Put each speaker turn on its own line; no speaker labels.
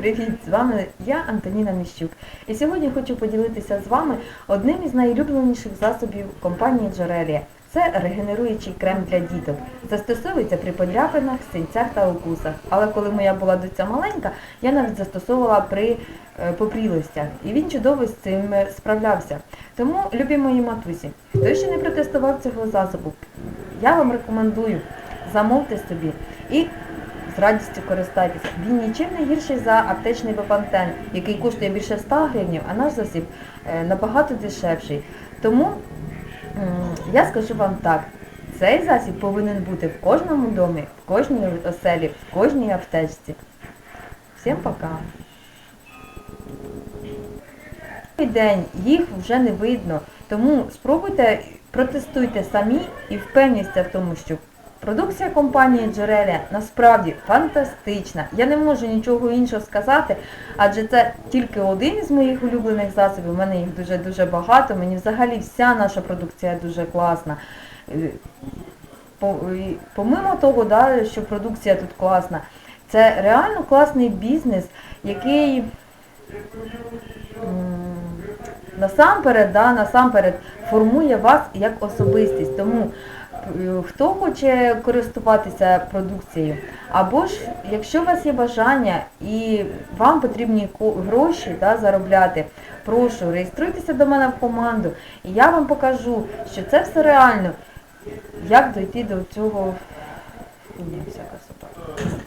Привіт! З вами я, Антоніна Міщук. І сьогодні хочу поділитися з вами одним із найулюбленіших засобів компанії Джорелія. Це регенеруючий крем для діток. Застосовується при подряпинах, синцях та укусах. Але коли моя була доця маленька, я навіть застосовувала при е, попрілостях. І він чудово з цим е, справлявся. Тому, любі мої матусі, хто ще не протестував цього засобу, я вам рекомендую, замовте собі і з радістю користайтеся. Він нічим не гірший за аптечний Бепантен, який коштує більше 100 гривень, а наш засіб е, набагато дешевший. Тому я скажу вам так, цей засіб повинен бути в кожному домі, в кожній оселі, в кожній аптечці. Всім пока! День їх вже не видно, тому спробуйте, протестуйте самі і впевніться в тому, що продукція компанії Джерелія насправді фантастична. Я не можу нічого іншого сказати, адже це тільки один із моїх улюблених засобів. У мене їх дуже-дуже багато. Мені взагалі вся наша продукція дуже класна. Е, Помимо того, да, що продукція тут класна, це реально класний бізнес, який насамперед, да, насамперед формує вас як особистість. Тому хто хоче користуватися продукцією, або ж якщо у вас є бажання і вам потрібні гроші да, заробляти, прошу, реєструйтеся до мене в команду, і я вам покажу, що це все реально. Як дойти до цього всяка собака.